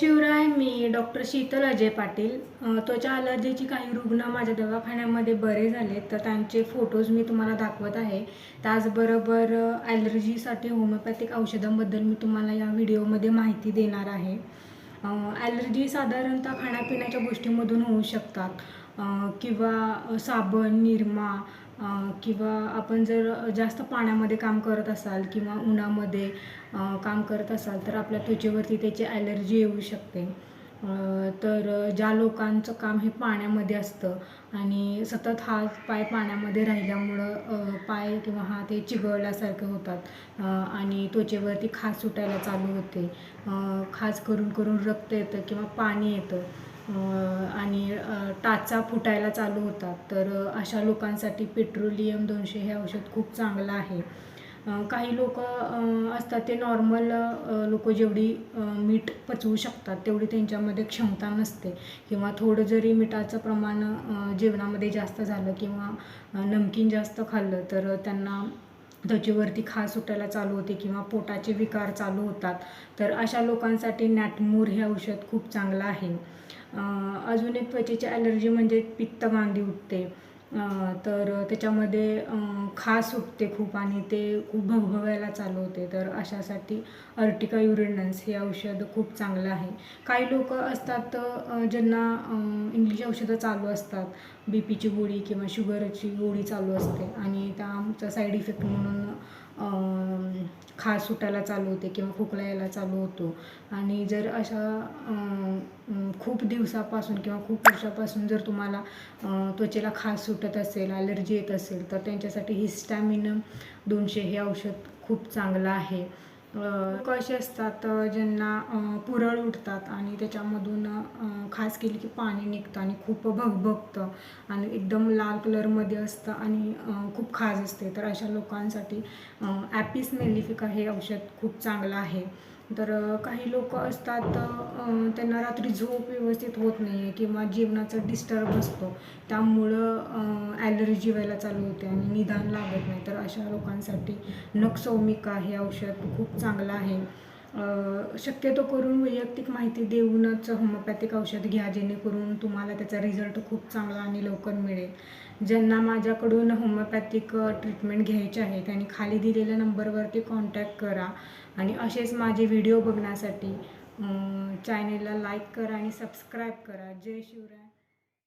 शिवराय मी डॉक्टर शीतल अजय पाटील. त्वचा अलर्जीची काही रुग्ण माझ्या दवाखान्यामध्ये बरे झाले तर त्यांचे फोटोज मी तुम्हाला दाखवत आहे. त्याचबरोबर ॲलर्जीसाठी होमिओपॅथिक औषधांबद्दल मी तुम्हाला या व्हिडिओमध्ये माहिती देणार आहे. ॲलर्जी साधारणतः खाण्यापिण्याच्या गोष्टीमधून होऊ शकतात. किंवा साबण निरमा किंवा आपण जर जास्त पाण्यामध्ये काम करत असाल किंवा उन्हामध्ये काम करत असाल तर आपल्या त्वचेवरती त्याची ॲलर्जी येऊ शकते. तर ज्या लोकांचं काम हे पाण्यामध्ये असतं आणि सतत हात पाय पाण्यामध्ये राहिल्यामुळं पाय किंवा हात हे चिघळल्यासारखे होतात आणि त्वचेवरती खाज सुटायला चालू होते. खास खाज करून करून रक्त येतं किंवा पाणी येतं. आणि टाचा फुटायला चालू होतात. तर अशा लोकांसाठी पेट्रोलियम दोनशे हे औषध खूप चांगलं आहे. काही लोक असतात ते नॉर्मल लोक जेवढी मीठ पचवू शकतात तेवढी त्यांच्यामध्ये क्षमता नसते. किंवा थोडं जरी मिठाचं प्रमाण जेवणामध्ये जास्त झालं किंवा नमकीन जास्त खाल्लं तर त्यांना त्वचेवरती खास सुटायला चालू होते किंवा पोटाचे विकार चालू होतात. तर अशा लोकांसाठी नॅटमूर हे औषध खूप चांगलं आहे. अजून एक त्वचेची ॲलर्जी म्हणजे पित्तगांधी उठते. तर त्याच्यामध्ये खास उठते खूप आणि ते खूप भगभगायला चालू होते. तर अशासाठी अर्टिका युरिनन्स हे औषध खूप चांगलं आहे. काही लोक असतात ज्यांना इंग्लिश औषधं चालू असतात. बी पीची गोळी किंवा शुगरची गोळी चालू असते. आणि त्याचा साईड इफेक्ट म्हणून खास सुटायला चालू होते किंवा खोकला यायला चालू होतो. आणि जर अशा खूप दिवसापासून किंवा खूप वर्षापासून जर तुम्हाला त्वचेला खास सुटत असेल ॲलर्जी येत असेल तर त्यांच्यासाठी हिस्टॅमिन दोनशे हे औषध खूप चांगलं आहे. असे असतात ज्यांना पुरळ उठतात आणि त्याच्यामधून खास केली की पाणी निघतं आणि खूप भगभगतं आणि एकदम लाल कलरमध्ये असतं आणि खूप खाज असते. तर अशा लोकांसाठी ॲपिस मेलिफिका हे औषध खूप चांगलं आहे. तर काही लोक असतात त्यांना रात्री झोप व्यवस्थित होत नाही आहे किंवा जेवणाचा डिस्टर्ब असतो. त्यामुळं ॲलर्जी व्हायला चालू होते आणि निदान लागत नाही. तर अशा लोकांसाठी नक्सौमिका हे औषध खूप चांगलं आहे. शक्यतो करून वैयक्तिक माहिती देऊनच होमोपॅथिक औषध घ्या जेणेकरून तुम्हाला त्याचा रिझल्ट खूप चांगला आणि लवकर मिळेल. ज्यांना माझ्याकडून होमिओपॅथिक ट्रीटमेंट घ्यायची आहे त्यांनी खाली दिलेल्या नंबरवरती कॉन्टॅक्ट करा आणि असेच माझे व्हिडिओ बघण्यासाठी चॅनेलला लाईक करा आणि सबस्क्राईब करा. जय शिवराय.